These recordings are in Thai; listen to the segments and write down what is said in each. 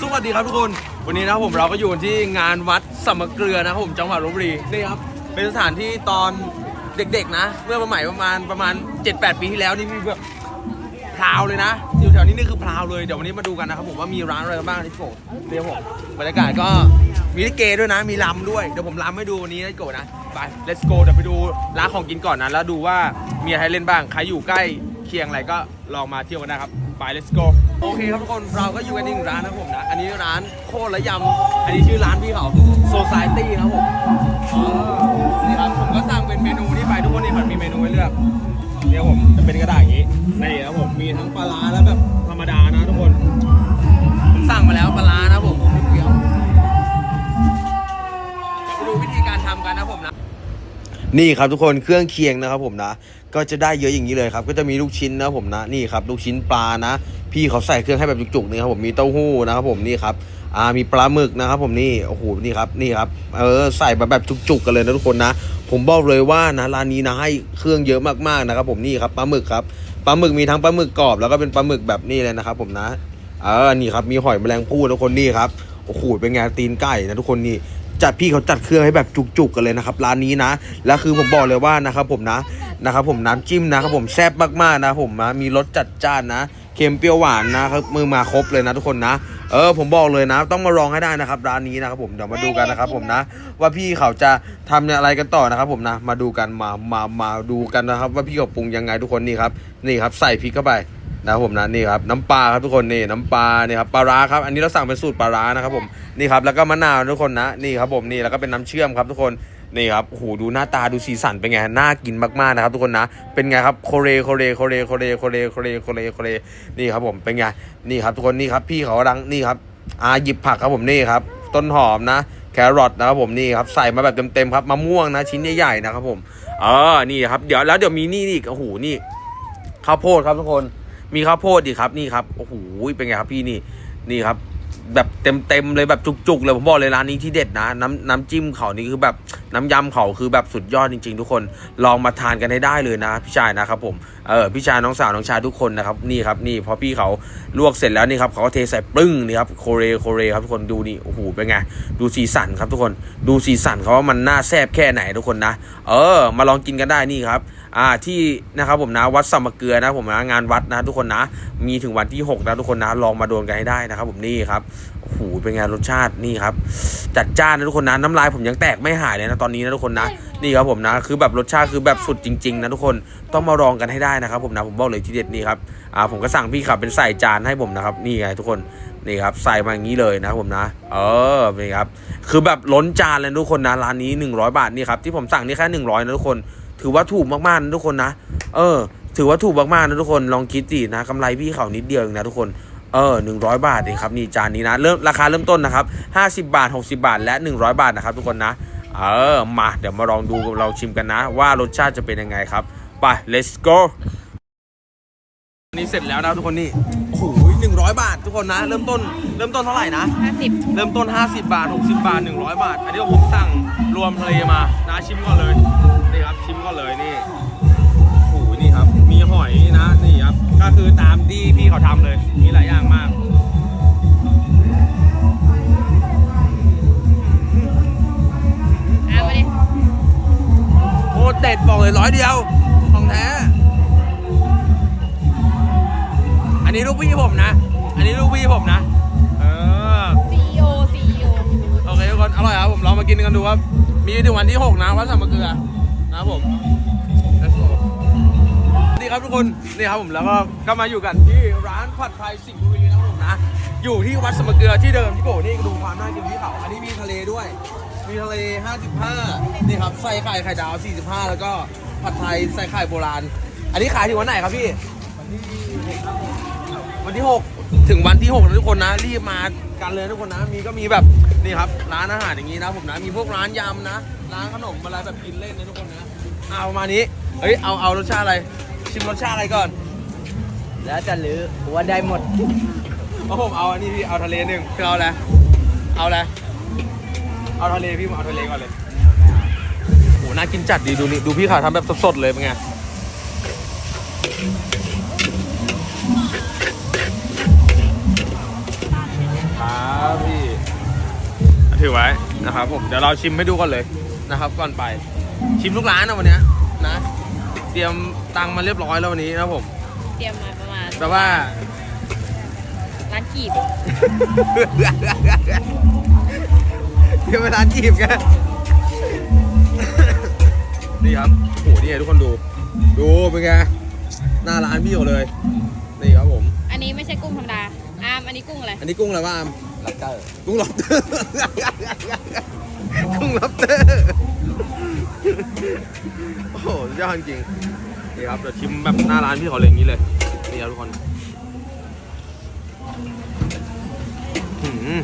สวัสดีครับทุกคน วันนี้นะครับผมเราก็อยู่ที่งานวัดสมเกลือนะครับผมจังหวัดลบบุรีนี่ครับเป็นสถานที่ตอนเด็กๆนะ เมื่อประมาณประมาณประมาณ 7-8 ปีที่แล้วนี่มีแบบพราวเลยนะ อยู่แถวนี้นี่คือพราวเลยเดี๋ยววันนี้มาดูกันนะครับผมว่ามีร้านอะไรบ้างที่โกเดี๋ยวผมบรรยากาศก็มีลิเกด้วยนะ มีลำด้วยเดี๋ยวผมลำให้ดูวันนี้นะโกนะไป let's go เดี๋ยวไปดูร้านของกินก่อนนะแล้วดูว่ามีอะไรให้เล่นบ้างใครอยู่ใกล้เคียงอะไรก็ลองมาเที่ยวกันได้ครับ ไป let's go โอเคครับทุกคนเราก็อยู่กันที่หนึ่งร้านนะครับผมนะ อันนี้ร้านโคตรละยำ อันนี้ชื่อร้านพี่เขา Society นะครับผมอ๋อนี่ครับผมก็สั่งเป็นเมนูนี้ไปทุกคนนี่มันมีเมนูให้เลือกเนี่ยผมจะเป็นกระดาษอย่างนี้นี่ครับผมมีทั้งปลาร้าและแบบธรรมดานะทุกคนผมสั่งมาแล้วปลาร้านะผมผมเปรี้ยวเดี๋ยวไปดูวิธีการทำกันนะผมนะ นี่ครับทุกคนเครื่องเคียงนะครับผมนะ ก็จะได้เยอะอย่างนี้เลยครับ ก็จะมีลูกชิ้นนะผมนะนี่ครับลูกชิ้นปลานะ พี่เขาใส่เครื่องให้แบบจุกๆนี่ครับผมมีเต้าหู้นะครับผมนี่ครับอ่ามีปลาหมึกนะครับ ผมนี่โอ้โหนี่ครับนี่ครับเออใส่แบบแบบจุกๆกันเลยนะทุกคนนะ ผมบอกเลยว่านะร้านนี้นะให้เครื่องเยอะมากๆนะครับ ผมนี่ครับปลาหมึกครับปลาหมึกมีทั้งปลาหมึกกรอบแล้วก็เป็นปลาหมึกแบบนี้เลยนะครับ ผมนะเออนี่ครับมีหอยแมลงภู่ทุกคนนี่ครับโอ้โหเป็นไงตีนไก่นะทุกคนนี่จัดพี่เขาจัดเครื่องให้แบบจุกๆกันเลยนะครับร้านนี้นะ แล้วคือผมบอกเลยว่านะครับผมนะ นะครับผมน้ำจิ้มนะครับผมแซ่บมากๆนะผมนะมีรสจัดจ้านนะเค็มเปรี้ยวหวานนะครับมือมาครบเลยนะทุกคนนะเออผมบอกเลยนะ ต้องมาลองให้ได้นะครับร้านนี้นะครับผมเดี๋ยวมาดูกันนะครับผมนะ ว่าพี่เขาจะทำอะไรกันต่อนะครับผมนะ มาดูกันมามามาดูกันนะครับ ว่าพี่เขาปรุงยังไงทุกคนนี่ครับนี่ครับใส่พริกเข้าไปนะครับผมนะนี่ครับน้ำปลาครับทุกคนนี่น้ำปลานี่ครับปลาร้าครับอันนี้เราสั่งเป็นสูตรปลาร้านะครับผมนี่ครับแล้วก็มะนาวทุกคนนะนี่ครับผมนี่แล้วก็เป็นน้ำเชื่อมครับทุกคน นี่ครับโอ้โหดูหน้าตาดูสีสันเป็นไงน่ากินมากๆนะครับทุกคนนะ เป็นไงครับโคเรโคเรโคเรโคเรโคเรโคเรโคเรโคเรนี่ครับผมเป็นไงนี่ครับทุกคนนี่ครับพี่เขากำลังนี่ครับอ่าหยิบผักครับผมนี่ครับ ต้นหอมนะแครอทนะครับผมนี่ครับใส่มาแบบเต็มๆครับมะม่วงนะชิ้นใหญ่ๆนะครับผมเออนี่ครับเดี๋ยวแล้วเดี๋ยวมีนี่นี่อีกโอ้โหนี่ข้าวโพดครับทุกคนมีข้าวโพดดีครับนี่ครับโอ้โหเป็นไงครับพี่นี่นี่ครับ แบบเต็มเต็มๆเลยแบบจุกๆเลยผมบอกเลยร้านนี้ที่เด็ดนะ น้ำน้ำจิ้มเขานี่คือแบบน้ำยำเขาคือแบบสุดยอดจริง ๆ ทุกคนลองมาทานกันให้ได้เลยนะพี่ชายนะครับผมเออพี่ชายน้องสาวน้องชายทุกคนนะครับนี่ครับนี่พอพี่เขาลวกเสร็จแล้วนี่ครับเขาก็เทใส่ปึ้งนี่ครับโคเรโคเรครับทุกคนดูนี่โอ้โหเป็นไงดูสีสันครับทุกคนดูสีสันเขาว่ามันน่าแซ่บแค่ไหนทุกคนนะ เออ มาลองกินกันได้นี่ครับ อ่าที่นะครับผมนะวัดสัมมเกลือนะผมนะงานวัดนะทุกคนนะ มีถึงวันที่ 6 นะทุกคนนะลองมาโดนกันให้ได้นะครับ ผมนี่ครับโอ้โหเป็นไงรสชาตินี่ครับ จัดจ้านนะทุกคนนะน้ำลายผมยังแตกไม่หายเลยนะตอนนี้นะทุกคนนะนี่ครับผมนะคือแบบรสชาติคือแบบสุดจริงๆนะทุกคนต้องมาลองกันให้ได้นะครับ ผมนะผมบอกเลยทีเด็ดนี่ครับอ่าผมก็สั่งพี่ขับเป็นใส่จานให้ผมนะครับนี่ไงทุกคนนี่ครับใส่มาอย่างนี้เลยนะครับผมนะ เออนี่ครับคือแบบล้นจานเลยทุกคนนะร้านนี้ 100 บาทนี่ครับที่ผมสั่งนี่แค่100นะทุกคน ถือว่าถูกมากๆนะทุกคนนะ เออ ถือว่าถูกมากๆนะทุกคน ลองคิดดินะกำไรพี่เขานิดเดียวเองนะทุกคน เออหนึ่งร้อยบาทเองครับนี่จานนี้นะ เริ่มราคาเริ่มต้นนะครับห้าสิบาทหกสิบาท และหนึ่งร้อยบาทนะครับทุกคนนะ เออ มาเดี๋ยวมาลองดูลองชิมกันนะ ว่ารสชาติจะเป็นยังไงครับ ไป let's go นี่เสร็จแล้วนะทุกคนนี่โอ้โหหนึ่งร้อยบาททุกคนนะ เริ่มต้นเริ่มต้นเท่าไหร่นะห้าสิบเริ่มต้น 50 บาท 60 บาท 100 บาท อันนี้ผมสั่งรวมทะเลมานะชิมก่อนเลย นี่ครับชิมก่อนเลยนี่โอ้โหนี่ครับ มีหอยนะนี่ครับ ก็คือตามที่พี่เขาทำเลย มีหลายอย่างมากเอาไปดิโคตรเด็ดบอกเลยร้อยเดียวของแท้อันนี้ลูกพี่ผมนะ อันนี้ลูกพี่ผมนะ เออ ซีโอซีโอ โอเคทุกคน อร่อยครับ ผมลองมากินกันดูว่ามีถึงวันที่ 6 นะวัดสัมมะเกลือ นะครับผม Let's go สวัสดีครับทุกคนนี่ครับผมแล้วก็ก็มาอยู่กันที่ร้านผัดไทยสิงห์บุรีนะครับผมนะ อยู่ที่วัดสมเกลือที่เดิมที่โกนี่ดูความน่ากินที่เขาอันนี้มีทะเลด้วย มีทะเล 55 นี่ครับใส่ไข่ไข่ดาว 45 แล้วก็ผัดไทยใส่ไข่โบราณ อันนี้ขายถึงวันไหนครับพี่วันที่6 ถึงวันที่6นะทุกคนนะ รีบมากันเลยทุกคนนะ มีก็มีแบบนี่ครับร้านอาหารอย่างนี้นะผมนะ มีพวกร้านยำนะ ร้านขนมอะไรแบบกินเล่นนะทุกคนนะ เอาประมาณนี้ เฮ้ย เอาเอารสชาติอะไร ชิมรสชาติอะไรก่อน แล้วจะลือว่าได้หมดเอาผมเอาอันนี้พี่ เอาทะเลหนึ่งพี่เอาอะไร เอาอะไร เอาทะเลพี่ผมเอาทะเลก่อนเลยโหน่ากินจัดดีดูนี่ดูพี่เขาทำแบบสดๆเลยเป็นไง ถือไว้นะครับผมเดี๋ยวเราชิมให้ดูก่อนเลยนะครับก่อนไป ชิมทุกร้านนะวันเนี้ยนะ เตรียมตังค์มาเรียบร้อยแล้ววันนี้นะครับผม เตรียมมาประมาณแต่ว่า ร้านกีบเตรียมเวลาจีบกันนี่ครับโอ้โหนี่ไงทุกคนดู ดูเป็นไงหน้าร้านพี่เขาเลย นี่ครับผม อันนี้ไม่ใช่กุ้งธรรมดาอามอันนี้กุ้งอะไร อันนี้กุ้งอะไรบ้าง ลับเตอร์กุ้งล็อบเตอร์กุ้งล็อบเตอร์โอ้โหสุดยอดจริงนี่ครับเดี๋ยวชิมแบบหน้าร้านพี่เขาเลยอย่างนี้เลยนี่ครับทุกคนหืม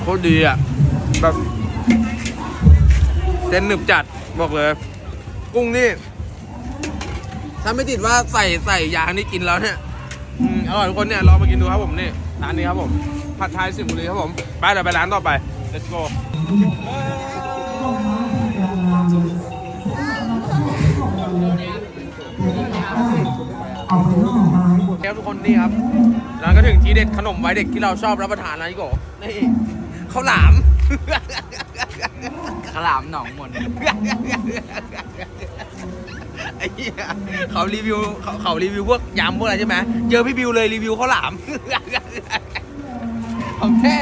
โคตรดีอะ แบบเส้นหนึบจัดบอกเลย กุ้งนี่ ถ้าไม่ติดว่าใส่ใส่ยางนี่กินแล้วเนี่ย อร่อยทุกคนเนี่ยลองมากินดูครับผมนี่ร้านนี้ครับผมผัดไทยสิงห์บุรีครับผมไปเดี๋ยวไปร้านต่อไป let's go ครับทุกคนนี่ครับแล้วก็ถึงทีเด็ดขนมไว้เด็กที่เราชอบรับประทานนะพี่โกนี่ข้าวหลามข้าวหลามหนองมน ไอ้เหี้ยเขารีวิวเขาเขารีวิวพวกยำพวกอะไรใช่ไหมเจอพี่บิวเลยรีวิวข้าวหลาม ของแท้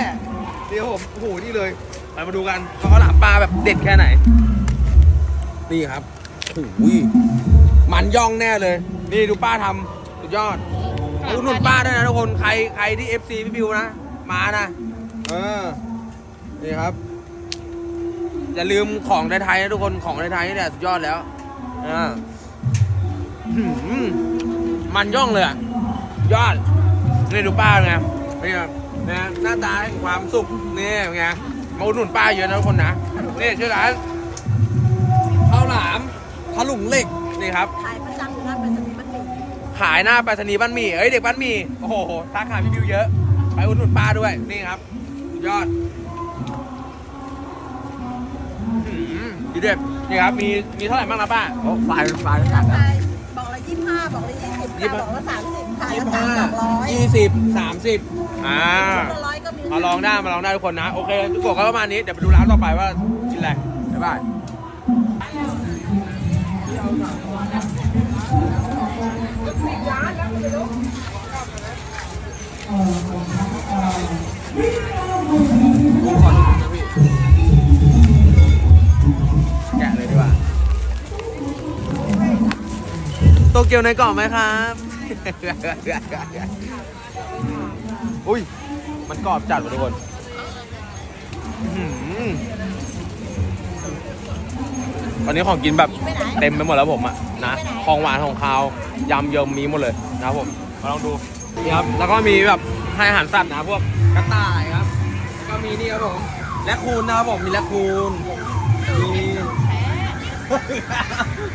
เดี๋ยวผมโอ้โหนี่เลยไปมาดูกันข้าวหลามปลาแบบเด็ดแค่ไหน นี่ครับโอ้โหมันย่องแน่เลย นี่ดูป้าทำสุดยอดอุดหนุนป้าด้วยนะทุกคนใครใครที่ FC พี่บิวนะ มานะเออนี่ครับ อย่าลืมของไทยๆนะทุกคนของไทยๆนี่แหละสุดยอดแล้วอ่า มมันย่องเลยอะยอดนี่ดูป้าไงนี่ครับนะหน้าตาแห่งความสุขนี่ไงมาอุดหนุนป้าเยอะนะทุกคนนะนี่ชื่อร้านข้าวหลามถลุงเหล็กนี่ครับ ขายประจำอยู่ร้านไปรษณีย์บ้านหมี่ขายหน้าไปรษณีย์บ้านหมี่เอ้ยเด็กบ้านหมี่โอ้โหทักหาพี่บิวเยอะ ไปอุดหนุนป้าด้วยนี่ครับสุดยอดอื้อหือดีเด็ดนี่ครับมีมีเท่าไหร่บ้างนะป้า โอ้ไฟไฟทั้งนั้นขาย บอกละยี่สิบห้าบอกละยี่สิบยี่สิบบอกละสามสิบขายยี่ละสิบสามห้าบอกร้อยยี่สิบสามสิบอ่าชุดละร้อยก็มีมาลองได้มาลองได้ทุกคนนะ โอเค ทุกคนก็ประมาณนี้ เดี๋ยวไปดูร้านต่อไปว่ากินอะไรบ๊ายบายแก เกียวในกล่องไหมครับ อุ้ย มันกรอบจัดว่ะทุกคนตอนนี้ของกินแบบเต็มไปหมดแล้วผมอะนะ ของหวานของคาวยำเยิมมีหมดเลยนะผม มาลองดูนี่ครับ แล้วก็มีแบบให้อาหารสัตว์นะพวกกระต่ายครับ แล้วก็มีนี่ครับผม และคูนนะครับผม มีและคูนมี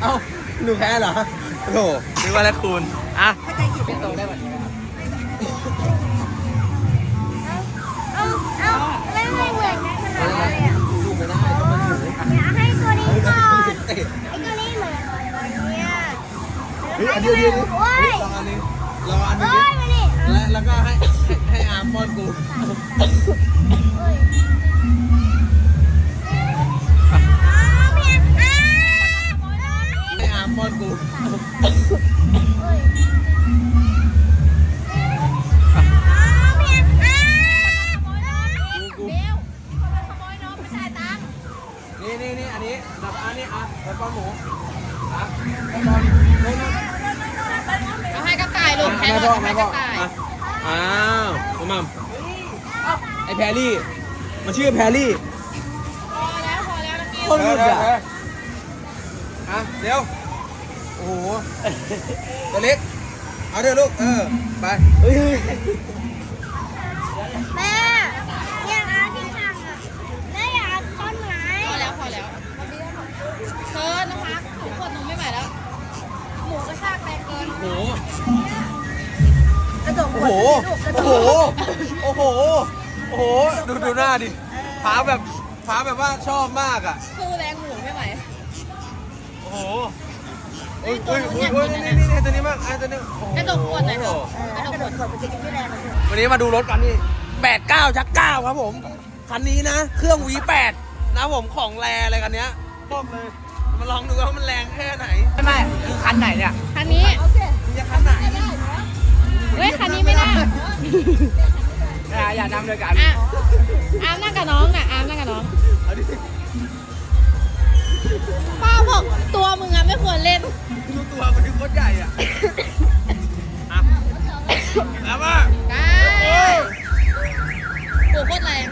เอ้าหนูแพ้เหรอ โอ้โหนึกว่าและคูนอะเป็นโตได้แบบนี้เอาเอาไม่ไม่เหมือนกันขนาดนั้นเลยอะองมาถืออยากให้ตัวนี้ก่อนไอ้ตัวนี้เหมือนเนี่ยเฮ้ยอันเดียวเดียวโอ้ยลองอันนี้ลองอันนี้และแล้วก็ให้ให้ให้อาร์มป้อนกู ต่ายลูกอะให้แม่กพ่อระแม่ให้กพ่อระต่ายอะอ้าวคุณมัมไอแพรรี่มันชื่อแพรรี่พอแล้วพอแล้วน้องกิวคนหลุดอะอะเดี๋ยวโอ้โหตัวเล็กเอาเถอะลูกเออไปเฮ้ยแม่อยากเอาที่สั่งอะแม่อยากเอาต้นไม้พอแล้วพอแล้วเชิญนะคะถุงขวดนมไม่ไหวแล้วหมูกระชากแรงเกินโอ้โหกระดก โอ้หัโหวลูกกระโอ้ดโหกโอ้โห โอ้โห ดูดูหน้าดิฟ้าแบบฟ้าแบบว่าชอบมากอะ สู้แรงหมูไม่ไหว โอ้โหอุ้ยอุ้ยอุ้ยอุ้ยนี่นี่นี่ตัวนี้มากไอ้ตัวนี้โอ้โหกระดกขวดหน่อยเถอะเออกระดกหัวมันจะกินไม่แรงมันวันนี้มาดูรถกันนี่แปดเก้าชักเก้าครับผม คันนี้นะ เครื่อง V8 นะผมของแรอะไรกันเนี้ยบอกเลย มาลองดูว่ามันแรงแค่ไหน ไม่ไม่คือคันไหนเนี่ย คันนี้ อย่าอย่านำเลยกันอะอาร์มนั่งกับน้องน่ะอาร์มนั่งกับน้องเอาดิป้าบอกตัวมึงอะไม่ควรเล่น ดูตัวมันคือโคตรใหญ่อะอะแล้วว่าได้โอ้โคตรแรง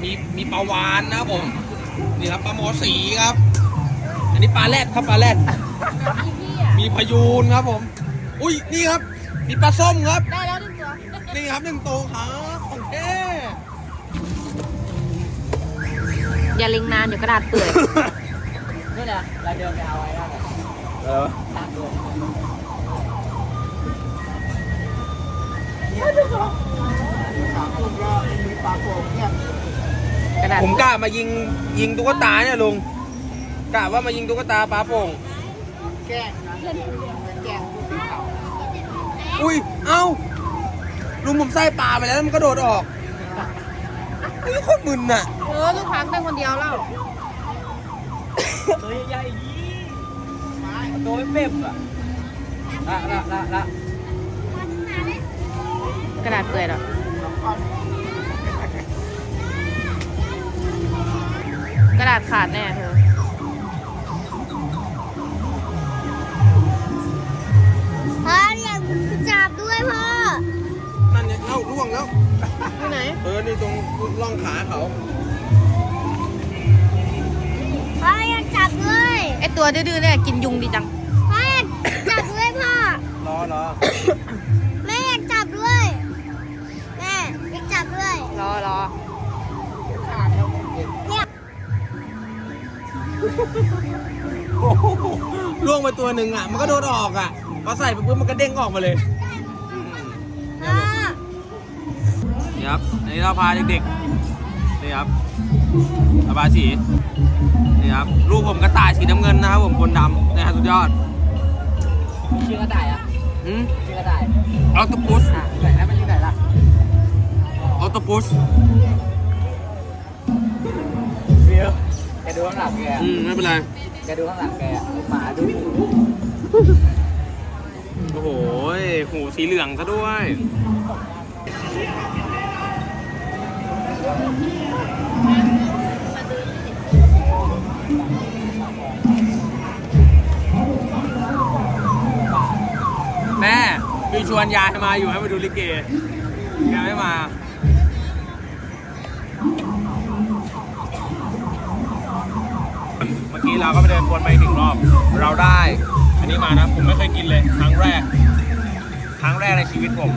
มนี่มีมีมีปลาวานนะครับผมนี่ครับปลาหมอสีครับ อันนี้ปลาแรดครับปลาแรดมีพายูนครับผม อุ้ยนี่ครับ มีปลาส้มครับได้แล้วหนึ่งตัวนี่ครับหนึ่งตัวครับของแท้อย่าลิงนานเดี๋ยวกระดาษเปื่อยนี่นะเราเดินไปเอาไว้ได้เลยเออ ตามด้วยกระดาษผมกล้ามายิงยิงตุ๊กตาเนี่ยลุงกล้าว่ามายิงตุ๊กตาปลาโป่งแกล้งนะแกล้งผู้สื่อข่าวอุ้ยเอ้าลุงผมใส่ปลาไปแล้วแล้วมันกระโดดออกอุ้ยโคตรมึนน่ะเออลูกพักได้คนเดียวแล้วตัวใหญ่ๆดีตัวไม่เป๊บอะละละละละกระดาษเปื่อยแล้ว กระดาษขาดแน่เธอพ่ออยากจับด้วยพ่อ นั่นเนี่ยเอ้าล่วงแล้ว ที่ไหน เออ นี่ตรงร่องขาเขา พ่ออยากจับด้วยไอตัวดื้อๆเนี่ยกินยุงดีจัง พ่ออยากจับด้วยพ่อ รอรอ แม่อยากจับด้วย แม่อยากจับด้วย รอรอ เนี่ย โอ้โหล่วงไปตัวหนึ่งอะ มันก็โดดออกอะพอใส่ไปปุ๊บมันก็เด้งออกมาเลยพ่อนี่ครับอันนี้เราพาเด็กๆนี่ครับระบายสีนี่ครับลูกผมกระต่ายสีน้ำเงินนะครับผมคนดำนี่ครับสุดยอดชื่อกระต่ายอะอืมชื่อกระต่ายออตปุสอะไหนนะมันอยู่ไหนล่ะออตปุส ดูข้างหลังแกอืมไม่เป็นไร แกดูข้างหลังแกหมาดูหมูโอ้โหหูสีเหลืองซะด้วย แม่มีชวนยายมาอยู่ให้มาดูลิเกแกไม่มา มื่อกี้เราก็ไปเดินวนมาอีกหนึ่งรอบ เราได้ อันนี้มานะ ผมไม่เคยกินเลย ครั้งแรก ครั้งแรกในชีวิตผม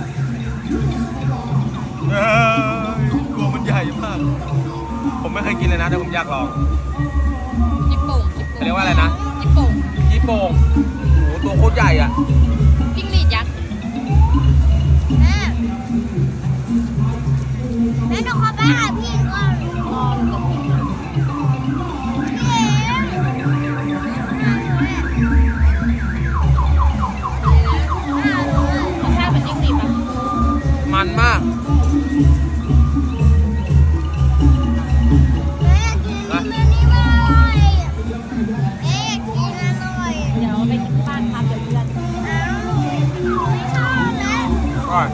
เอ้ยตัวมันใหญ่มาก ผมไม่เคยกินเลยนะแต่ผมอยากลองจิบโป่งจิบโป่งเขาเรียกว่าอะไรนะจิบโป่งยี่โป่งโอ้โหตัวโคตรใหญ่อะ ร่อย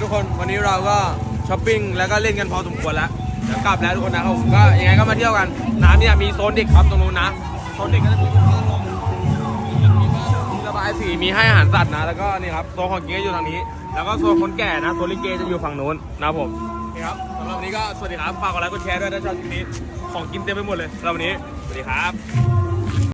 ทุกคนวันนี้เราก็ช้อปปิ้งแล้วก็เล่นกันพอสมควรแล้วเดี๋ยวกลับแล้วทุกคนนะครับผมก็ยังไงก็มาเที่ยวกันน้ำเนี่ยมีโซนเด็กครับตรงนู้นนะโซนเด็กก็จะมีมีระบายสีมีให้อาหารสัตว์นะ แล้วก็นี่ครับโซนของกินก็อยู่ทางนี้ แล้วก็โซนคนแก่นะโซนลิเกจะอยู่ฝั่งนู้นนะครับผมนี่ครับสำหรับวันนี้ก็สวัสดีครับฝากกดไลค์กดแชร์ด้วยถ้าชอบคลิปนี้ของกินเต็มไปหมดเลยสำหรับวันนี้สวัสดีครับ